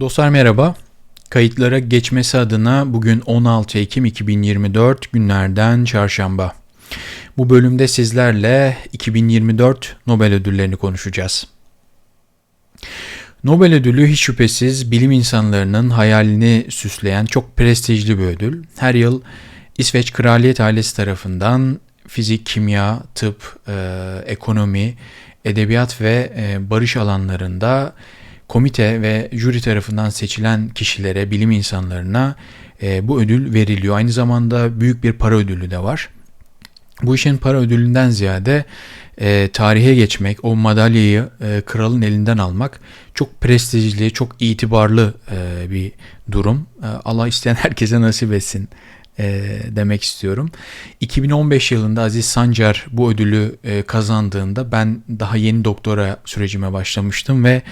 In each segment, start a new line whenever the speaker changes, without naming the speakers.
Dostlar merhaba. Kayıtlara geçmesi adına bugün 16 Ekim 2024 günlerden çarşamba. Bu bölümde sizlerle 2024 Nobel ödüllerini konuşacağız. Nobel ödülü hiç şüphesiz bilim insanlarının hayalini süsleyen çok prestijli bir ödül. Her yıl İsveç Kraliyet ailesi tarafından fizik, kimya, tıp, e, ekonomi, edebiyat ve e, barış alanlarında komite ve jüri tarafından seçilen kişilere, bilim insanlarına e, bu ödül veriliyor. Aynı zamanda büyük bir para ödülü de var. Bu işin para ödülünden ziyade e, tarihe geçmek, o madalyayı e, kralın elinden almak çok prestijli, çok itibarlı e, bir durum. E, Allah isteyen herkese nasip etsin e, demek istiyorum. 2015 yılında Aziz Sancar bu ödülü e, kazandığında ben daha yeni doktora sürecime başlamıştım ve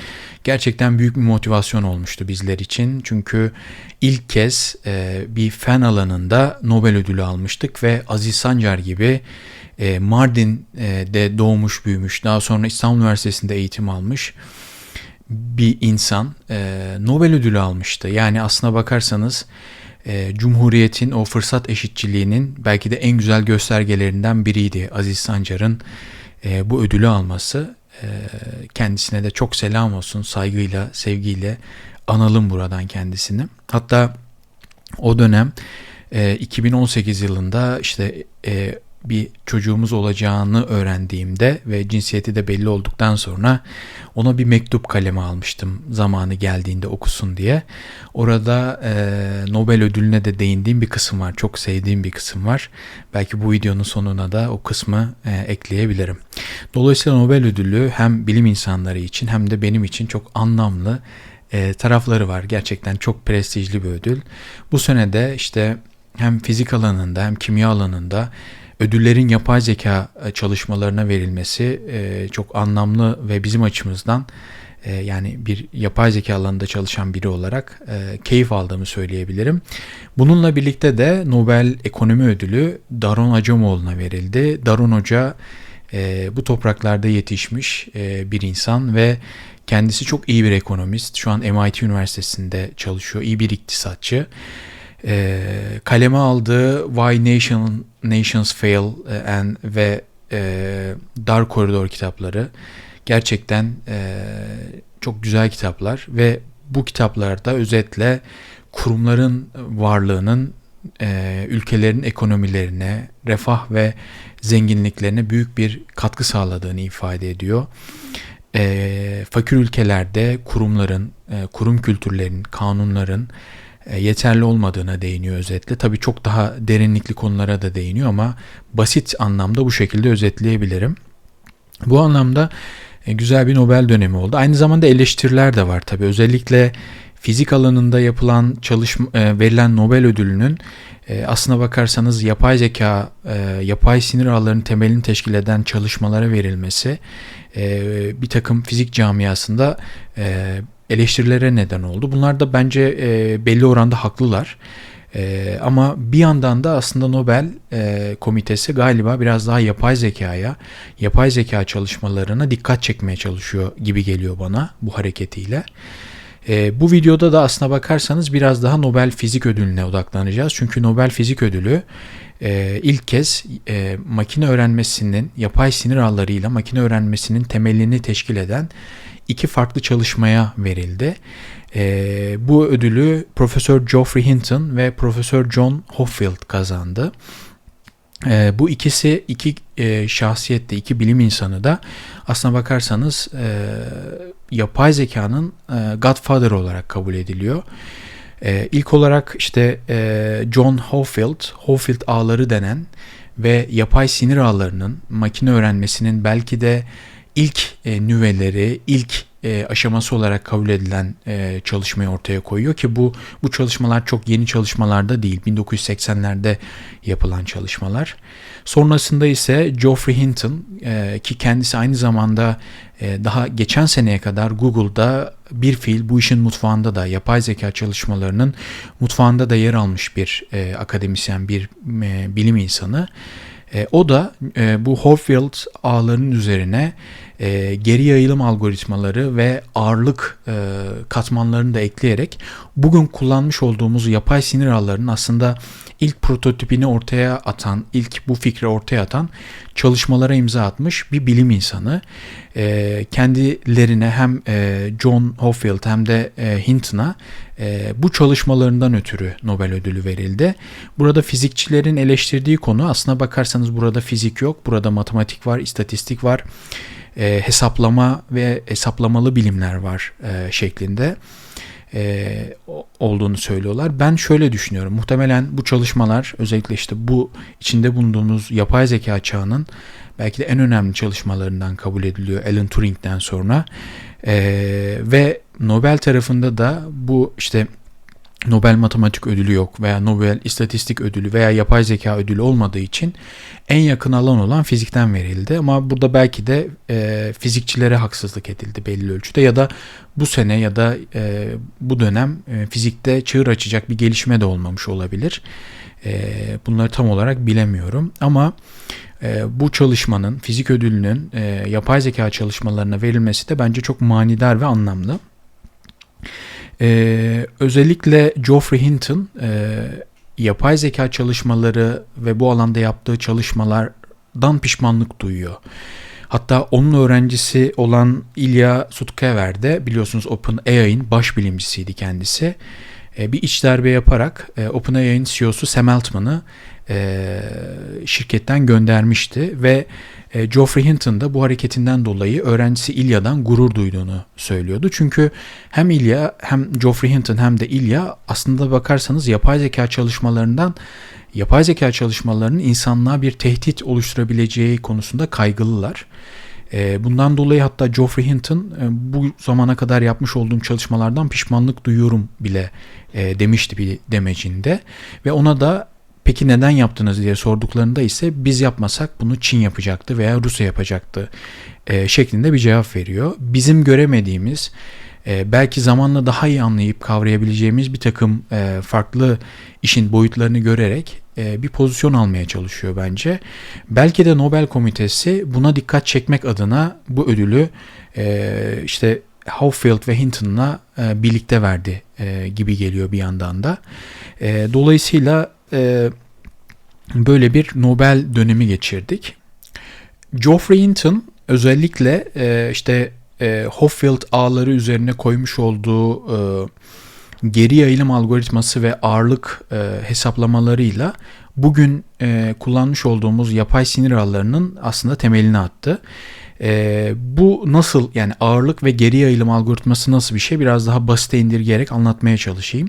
gerçekten büyük bir motivasyon olmuştu bizler için. Çünkü ilk kez e, bir fen alanında Nobel ödülü almıştık ve Aziz Sancar gibi e, Mardin'de doğmuş büyümüş daha sonra İstanbul Üniversitesi'nde eğitim almış bir insan e, Nobel ödülü almıştı. Yani aslına bakarsanız e, Cumhuriyet'in o fırsat eşitçiliğinin belki de en güzel göstergelerinden biriydi Aziz Sancar'ın e, bu ödülü alması. E, kendisine de çok selam olsun, saygıyla, sevgiyle analım buradan kendisini. Hatta o dönem e, 2018 yılında işte e, bir çocuğumuz olacağını öğrendiğimde ve cinsiyeti de belli olduktan sonra ona bir mektup kaleme almıştım zamanı geldiğinde okusun diye. Orada e, Nobel ödülüne de değindiğim bir kısım var. Çok sevdiğim bir kısım var. Belki bu videonun sonuna da o kısmı e, ekleyebilirim. Dolayısıyla Nobel ödülü hem bilim insanları için hem de benim için çok anlamlı e, tarafları var. Gerçekten çok prestijli bir ödül. Bu sene de işte hem fizik alanında hem kimya alanında ödüllerin yapay zeka e, çalışmalarına verilmesi e, çok anlamlı ve bizim açımızdan e, yani bir yapay zeka alanında çalışan biri olarak keyif aldığımı söyleyebilirim. Bununla birlikte de Nobel Ekonomi Ödülü Daron Acemoğlu'na verildi. Daron Hoca bu topraklarda yetişmiş bir insan ve kendisi çok iyi bir ekonomist. Şu an MIT Üniversitesi'nde çalışıyor. iyi bir iktisatçı e, kaleme aldığı Why Nation, Nations Fail e, and ve e, Dar Koridor kitapları gerçekten e, çok güzel kitaplar ve bu kitaplarda özetle kurumların varlığının e, ülkelerin ekonomilerine, refah ve zenginliklerine büyük bir katkı sağladığını ifade ediyor. E, fakir ülkelerde kurumların, e, kurum kültürlerin, kanunların e, yeterli olmadığına değiniyor özetle. Tabii çok daha derinlikli konulara da değiniyor ama basit anlamda bu şekilde özetleyebilirim. Bu anlamda e, güzel bir Nobel dönemi oldu. Aynı zamanda eleştiriler de var tabii. Özellikle fizik alanında yapılan çalışma e, verilen Nobel ödülünün aslına bakarsanız yapay zeka, yapay sinir ağlarının temelini teşkil eden çalışmalara verilmesi bir takım fizik camiasında eleştirilere neden oldu. Bunlar da bence e, belli oranda haklılar. E, ama bir yandan da aslında Nobel e, komitesi galiba biraz daha yapay zekaya, yapay zeka çalışmalarına dikkat çekmeye çalışıyor gibi geliyor bana bu hareketiyle. E, bu videoda da aslına bakarsanız biraz daha Nobel Fizik Ödülü'ne odaklanacağız. Çünkü Nobel Fizik Ödülü e, ilk kez e, makine öğrenmesinin, yapay sinir ağlarıyla makine öğrenmesinin temelini teşkil eden iki farklı çalışmaya verildi. E, bu ödülü Profesör Geoffrey Hinton ve Profesör John Hoffield kazandı. E, bu ikisi iki e, şahsiyette, iki bilim insanı da aslına bakarsanız e, yapay zekanın e, Godfather olarak kabul ediliyor. E, ilk olarak işte e, John Hoffield, Hoffield ağları denen ve yapay sinir ağlarının makine öğrenmesinin belki de ilk e, nüveleri, ilk e, aşaması olarak kabul edilen e, çalışmayı ortaya koyuyor ki bu bu çalışmalar çok yeni çalışmalar da değil. 1980'lerde yapılan çalışmalar. Sonrasında ise Geoffrey Hinton e, ki kendisi aynı zamanda e, daha geçen seneye kadar Google'da bir fiil bu işin mutfağında da yapay zeka çalışmalarının mutfağında da yer almış bir e, akademisyen, bir e, bilim insanı. E, o da e, bu Hopfield ağlarının üzerine e, geri yayılım algoritmaları ve ağırlık e, katmanlarını da ekleyerek bugün kullanmış olduğumuz yapay sinir ağlarının aslında ilk prototipini ortaya atan, ilk bu fikri ortaya atan çalışmalara imza atmış bir bilim insanı. E, kendilerine hem e, John Hopfield hem de e, Hinton'a e, bu çalışmalarından ötürü Nobel ödülü verildi. Burada fizikçilerin eleştirdiği konu aslına bakarsanız burada fizik yok, burada matematik var, istatistik var, e, hesaplama ve hesaplamalı bilimler var şeklinde e, olduğunu söylüyorlar. Ben şöyle düşünüyorum. Muhtemelen bu çalışmalar özellikle işte bu içinde bulunduğumuz yapay zeka çağının belki de en önemli çalışmalarından kabul ediliyor Alan Turing'den sonra. E, ve Nobel tarafında da bu işte Nobel Matematik Ödülü yok veya Nobel İstatistik Ödülü veya Yapay Zeka Ödülü olmadığı için en yakın alan olan fizikten verildi. Ama burada belki de e, fizikçilere haksızlık edildi belli ölçüde ya da bu sene ya da e, bu dönem e, fizikte çığır açacak bir gelişme de olmamış olabilir. E, bunları tam olarak bilemiyorum ama e, bu çalışmanın fizik ödülünün e, yapay zeka çalışmalarına verilmesi de bence çok manidar ve anlamlı. Ee, özellikle Geoffrey Hinton e, yapay zeka çalışmaları ve bu alanda yaptığı çalışmalardan pişmanlık duyuyor. Hatta onun öğrencisi olan Ilya Sutkever de biliyorsunuz OpenAI'nin baş bilimcisiydi kendisi. E, bir iç darbe yaparak e, OpenAI'nin CEO'su Sam Altman'ı e, şirketten göndermişti ve e, Geoffrey Hinton da bu hareketinden dolayı öğrencisi İlya'dan gurur duyduğunu söylüyordu. Çünkü hem İlya hem Geoffrey Hinton hem de İlya aslında bakarsanız yapay zeka çalışmalarından yapay zeka çalışmalarının insanlığa bir tehdit oluşturabileceği konusunda kaygılılar. E, bundan dolayı hatta Geoffrey Hinton e, bu zamana kadar yapmış olduğum çalışmalardan pişmanlık duyuyorum bile demişti bir demecinde ve ona da Peki neden yaptınız diye sorduklarında ise biz yapmasak bunu Çin yapacaktı veya Rusya yapacaktı e, şeklinde bir cevap veriyor. Bizim göremediğimiz e, belki zamanla daha iyi anlayıp kavrayabileceğimiz bir takım e, farklı işin boyutlarını görerek e, bir pozisyon almaya çalışıyor bence. Belki de Nobel Komitesi buna dikkat çekmek adına bu ödülü e, işte Houfield ve Hinton'la e, birlikte verdi e, gibi geliyor bir yandan da. E, dolayısıyla e, böyle bir Nobel dönemi geçirdik. Geoffrey Hinton özellikle e, işte e, Hopfield ağları üzerine koymuş olduğu e, geri yayılım algoritması ve ağırlık e, hesaplamalarıyla bugün e, kullanmış olduğumuz yapay sinir ağlarının aslında temelini attı. E, bu nasıl yani ağırlık ve geri yayılım algoritması nasıl bir şey biraz daha basite indirgeyerek anlatmaya çalışayım.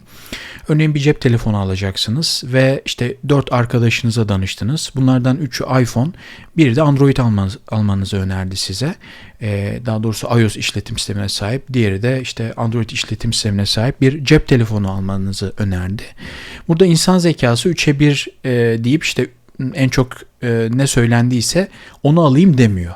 Örneğin bir cep telefonu alacaksınız ve işte dört arkadaşınıza danıştınız. Bunlardan üçü iPhone, biri de Android almanız, almanızı önerdi size. E, daha doğrusu iOS işletim sistemine sahip, diğeri de işte Android işletim sistemine sahip bir cep telefonu almanızı önerdi. Burada insan zekası 3'e 1 e, deyip işte en çok e, ne söylendiyse onu alayım demiyor.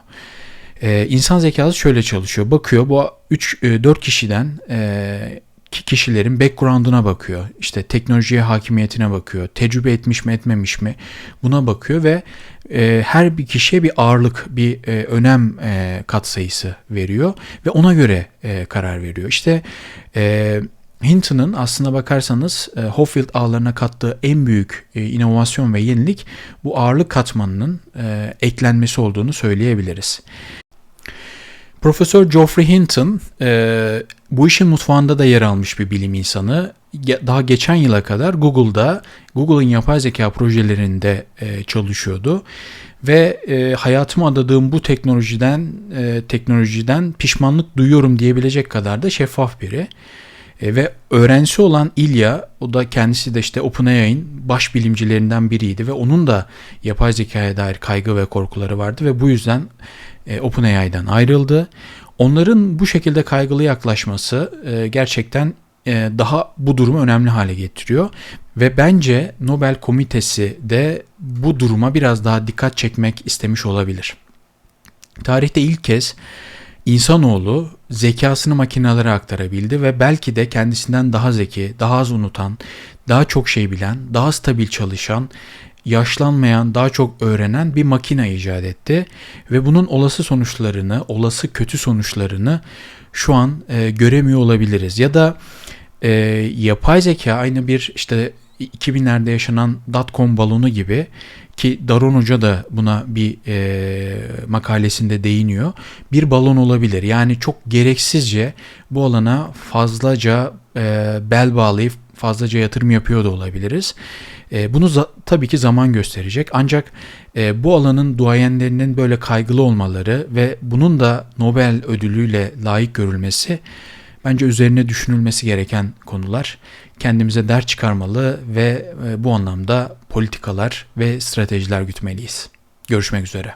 Ee, insan zekası şöyle çalışıyor. Bakıyor bu 3 4 e, kişiden e, kişilerin background'una bakıyor. İşte teknolojiye hakimiyetine bakıyor. Tecrübe etmiş mi etmemiş mi buna bakıyor ve e, her bir kişiye bir ağırlık, bir e, önem e, katsayısı veriyor ve ona göre e, karar veriyor. İşte e, Hinton'ın aslına bakarsanız e, Hopfield ağlarına kattığı en büyük e, inovasyon ve yenilik bu ağırlık katmanının e, eklenmesi olduğunu söyleyebiliriz. Profesör Geoffrey Hinton e, bu işin mutfağında da yer almış bir bilim insanı. Daha geçen yıla kadar Google'da, Google'ın yapay zeka projelerinde e, çalışıyordu. Ve e, hayatıma adadığım bu teknolojiden e, teknolojiden pişmanlık duyuyorum diyebilecek kadar da şeffaf biri. E, ve öğrencisi olan Ilya, o da kendisi de işte OpenAI'nin baş bilimcilerinden biriydi ve onun da yapay zekaya dair kaygı ve korkuları vardı ve bu yüzden e, OpenAI'den ayrıldı. Onların bu şekilde kaygılı yaklaşması e, gerçekten e, daha bu durumu önemli hale getiriyor. Ve bence Nobel Komitesi de bu duruma biraz daha dikkat çekmek istemiş olabilir. Tarihte ilk kez insanoğlu zekasını makinelere aktarabildi ve belki de kendisinden daha zeki, daha az unutan, daha çok şey bilen, daha stabil çalışan, yaşlanmayan, daha çok öğrenen bir makine icat etti ve bunun olası sonuçlarını, olası kötü sonuçlarını şu an e, göremiyor olabiliriz. Ya da e, yapay zeka aynı bir işte 2000'lerde yaşanan dotcom balonu gibi ki Daron Hoca da buna bir e, makalesinde değiniyor. Bir balon olabilir. Yani çok gereksizce bu alana fazlaca e, bel bağlayıp fazlaca yatırım yapıyor da olabiliriz. E, bunu za- tabii ki zaman gösterecek. Ancak e, bu alanın duayenlerinin böyle kaygılı olmaları ve bunun da Nobel ödülüyle layık görülmesi bence üzerine düşünülmesi gereken konular. Kendimize ders çıkarmalı ve e, bu anlamda politikalar ve stratejiler gütmeliyiz. Görüşmek üzere.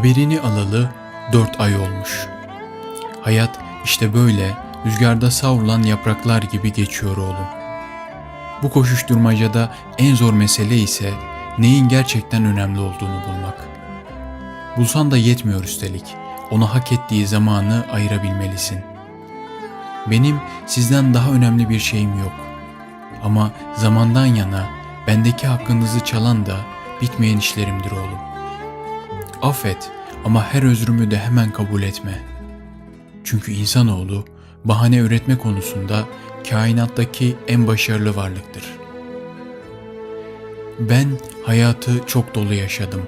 Haberini alalı dört ay olmuş. Hayat işte böyle rüzgarda savrulan yapraklar gibi geçiyor oğlum. Bu koşuşturmacada en zor mesele ise neyin gerçekten önemli olduğunu bulmak. Bulsan da yetmiyor üstelik. Ona hak ettiği zamanı ayırabilmelisin. Benim sizden daha önemli bir şeyim yok. Ama zamandan yana bendeki hakkınızı çalan da bitmeyen işlerimdir oğlum. Affet ama her özrümü de hemen kabul etme. Çünkü insanoğlu bahane üretme konusunda kainattaki en başarılı varlıktır. Ben hayatı çok dolu yaşadım.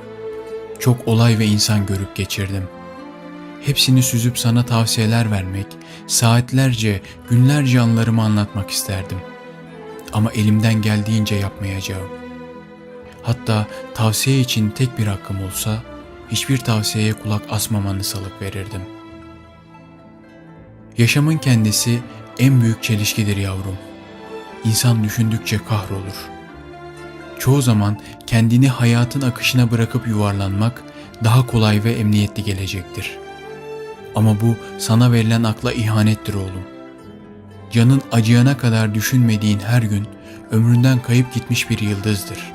Çok olay ve insan görüp geçirdim. Hepsini süzüp sana tavsiyeler vermek, saatlerce, günlerce anılarımı anlatmak isterdim. Ama elimden geldiğince yapmayacağım. Hatta tavsiye için tek bir hakkım olsa, hiçbir tavsiyeye kulak asmamanı salık verirdim. Yaşamın kendisi en büyük çelişkidir yavrum. İnsan düşündükçe kahrolur. Çoğu zaman kendini hayatın akışına bırakıp yuvarlanmak daha kolay ve emniyetli gelecektir. Ama bu sana verilen akla ihanettir oğlum. Canın acıyana kadar düşünmediğin her gün ömründen kayıp gitmiş bir yıldızdır.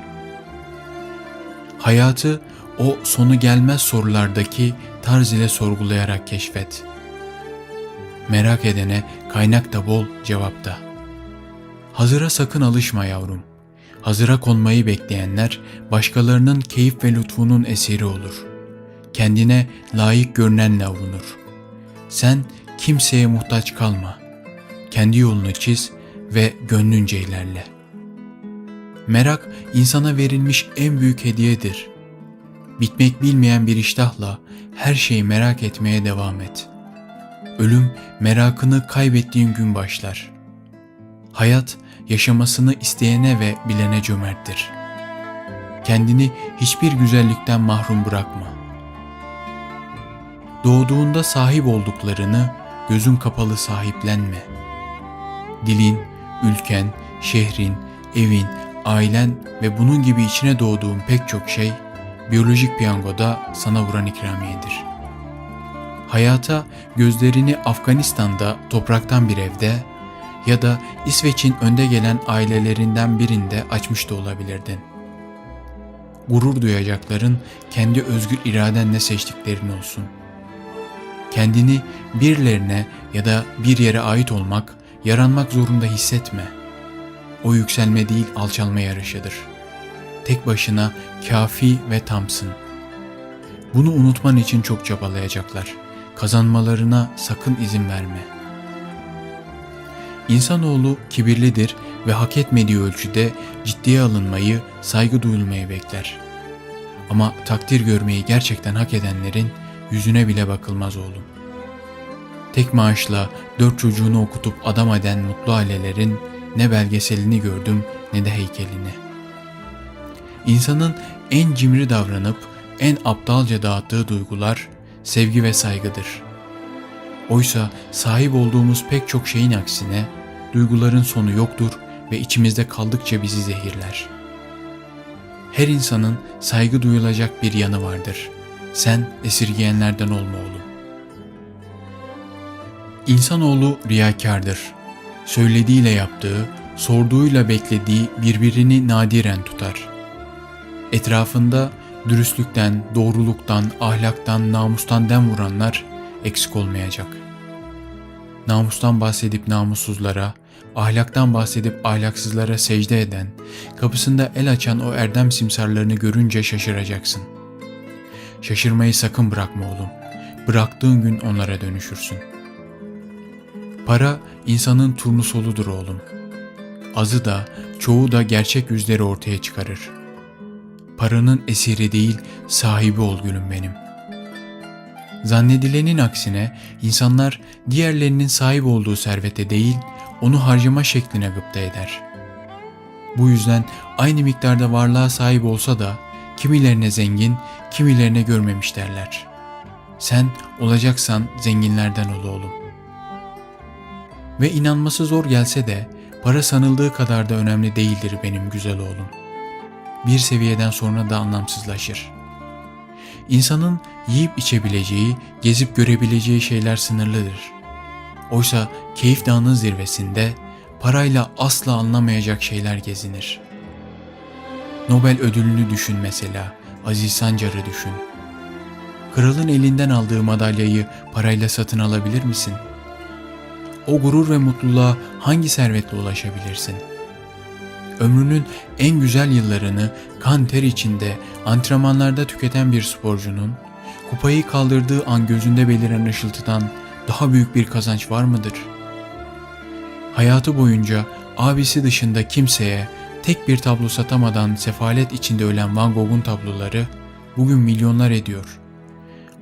Hayatı o sonu gelmez sorulardaki tarz ile sorgulayarak keşfet. Merak edene kaynak da bol, cevap da. Hazıra sakın alışma yavrum. Hazıra konmayı bekleyenler başkalarının keyif ve lütfunun eseri olur. Kendine layık görünenle avunur. Sen kimseye muhtaç kalma. Kendi yolunu çiz ve gönlünce ilerle. Merak insana verilmiş en büyük hediyedir.'' Bitmek bilmeyen bir iştahla her şeyi merak etmeye devam et. Ölüm merakını kaybettiğin gün başlar. Hayat yaşamasını isteyene ve bilene cömerttir. Kendini hiçbir güzellikten mahrum bırakma. Doğduğunda sahip olduklarını gözün kapalı sahiplenme. Dilin, ülken, şehrin, evin, ailen ve bunun gibi içine doğduğun pek çok şey biyolojik piyangoda sana vuran ikramiyedir. Hayata gözlerini Afganistan'da topraktan bir evde ya da İsveç'in önde gelen ailelerinden birinde açmış da olabilirdin. Gurur duyacakların kendi özgür iradenle seçtiklerin olsun. Kendini birilerine ya da bir yere ait olmak, yaranmak zorunda hissetme. O yükselme değil alçalma yarışıdır.'' Tek başına kafi ve tamsın. Bunu unutman için çok çabalayacaklar. Kazanmalarına sakın izin verme. İnsanoğlu kibirlidir ve hak etmediği ölçüde ciddiye alınmayı, saygı duyulmayı bekler. Ama takdir görmeyi gerçekten hak edenlerin yüzüne bile bakılmaz oğlum. Tek maaşla dört çocuğunu okutup adam eden mutlu ailelerin ne belgeselini gördüm ne de heykelini.'' İnsanın en cimri davranıp en aptalca dağıttığı duygular sevgi ve saygıdır. Oysa sahip olduğumuz pek çok şeyin aksine duyguların sonu yoktur ve içimizde kaldıkça bizi zehirler. Her insanın saygı duyulacak bir yanı vardır. Sen esirgeyenlerden olma oğlum. İnsanoğlu riyakardır. Söylediğiyle yaptığı, sorduğuyla beklediği birbirini nadiren tutar. Etrafında dürüstlükten, doğruluktan, ahlaktan, namustan dem vuranlar eksik olmayacak. Namustan bahsedip namussuzlara, ahlaktan bahsedip ahlaksızlara secde eden, kapısında el açan o erdem simsarlarını görünce şaşıracaksın. Şaşırmayı sakın bırakma oğlum. Bıraktığın gün onlara dönüşürsün. Para insanın turnusoludur oğlum. Azı da, çoğu da gerçek yüzleri ortaya çıkarır. Paranın esiri değil, sahibi ol gülüm benim. Zannedilenin aksine insanlar diğerlerinin sahip olduğu servete değil, onu harcama şekline gıpta eder. Bu yüzden aynı miktarda varlığa sahip olsa da kimilerine zengin, kimilerine görmemiş derler. Sen olacaksan zenginlerden ol oğlum. Ve inanması zor gelse de para sanıldığı kadar da önemli değildir benim güzel oğlum. Bir seviyeden sonra da anlamsızlaşır. İnsanın yiyip içebileceği, gezip görebileceği şeyler sınırlıdır. Oysa keyif dağının zirvesinde parayla asla anlamayacak şeyler gezinir. Nobel ödülünü düşün mesela, Aziz Sancar'ı düşün. Kralın elinden aldığı madalyayı parayla satın alabilir misin? O gurur ve mutluluğa hangi servetle ulaşabilirsin? Ömrünün en güzel yıllarını kan ter içinde antrenmanlarda tüketen bir sporcunun kupayı kaldırdığı an gözünde beliren ışıltıdan daha büyük bir kazanç var mıdır? Hayatı boyunca abisi dışında kimseye tek bir tablo satamadan sefalet içinde ölen Van Gogh'un tabloları bugün milyonlar ediyor.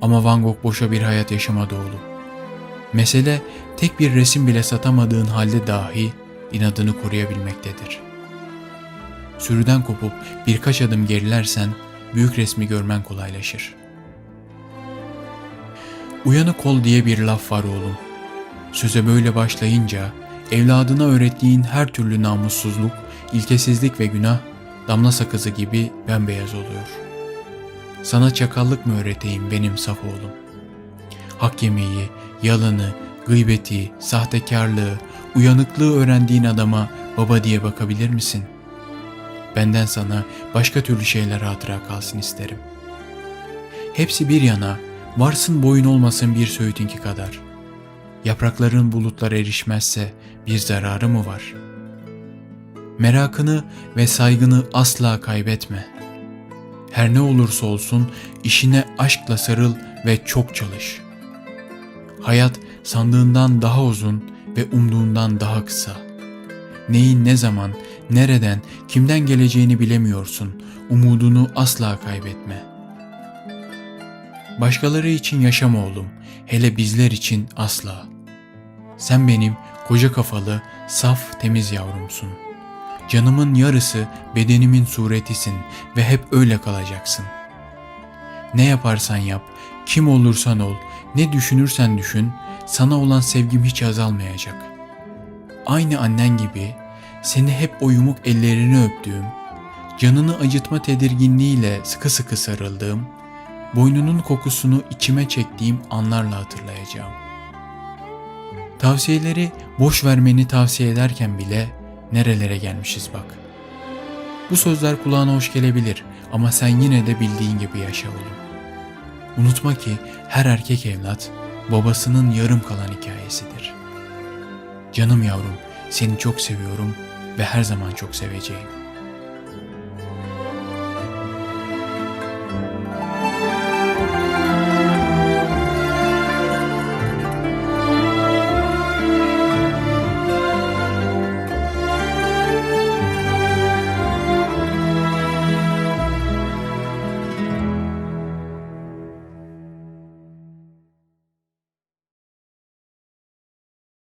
Ama Van Gogh boşa bir hayat yaşamadı oğlum. Mesele tek bir resim bile satamadığın halde dahi inadını koruyabilmektedir. Sürüden kopup birkaç adım gerilersen büyük resmi görmen kolaylaşır. Uyanık ol diye bir laf var oğlum. Söze böyle başlayınca evladına öğrettiğin her türlü namussuzluk, ilkesizlik ve günah damla sakızı gibi bembeyaz oluyor. Sana çakallık mı öğreteyim benim saf oğlum? Hak yemeyi, yalanı, gıybeti, sahtekarlığı, uyanıklığı öğrendiğin adama baba diye bakabilir misin? Benden sana başka türlü şeyler hatıra kalsın isterim. Hepsi bir yana, varsın boyun olmasın bir söğütünki kadar. Yaprakların bulutlara erişmezse bir zararı mı var? Merakını ve saygını asla kaybetme. Her ne olursa olsun işine aşkla sarıl ve çok çalış. Hayat sandığından daha uzun ve umduğundan daha kısa. Neyin ne zaman, nereden, kimden geleceğini bilemiyorsun. Umudunu asla kaybetme. Başkaları için yaşama oğlum, hele bizler için asla. Sen benim koca kafalı, saf, temiz yavrumsun. Canımın yarısı bedenimin suretisin ve hep öyle kalacaksın. Ne yaparsan yap, kim olursan ol, ne düşünürsen düşün, sana olan sevgim hiç azalmayacak. Aynı annen gibi seni hep o yumuk ellerini öptüğüm, canını acıtma tedirginliğiyle sıkı sıkı sarıldığım, boynunun kokusunu içime çektiğim anlarla hatırlayacağım. Tavsiyeleri boş vermeni tavsiye ederken bile nerelere gelmişiz bak. Bu sözler kulağına hoş gelebilir ama sen yine de bildiğin gibi yaşa oğlum. Unutma ki her erkek evlat babasının yarım kalan hikayesidir. Canım yavrum, seni çok seviyorum ve her zaman çok seveceğim.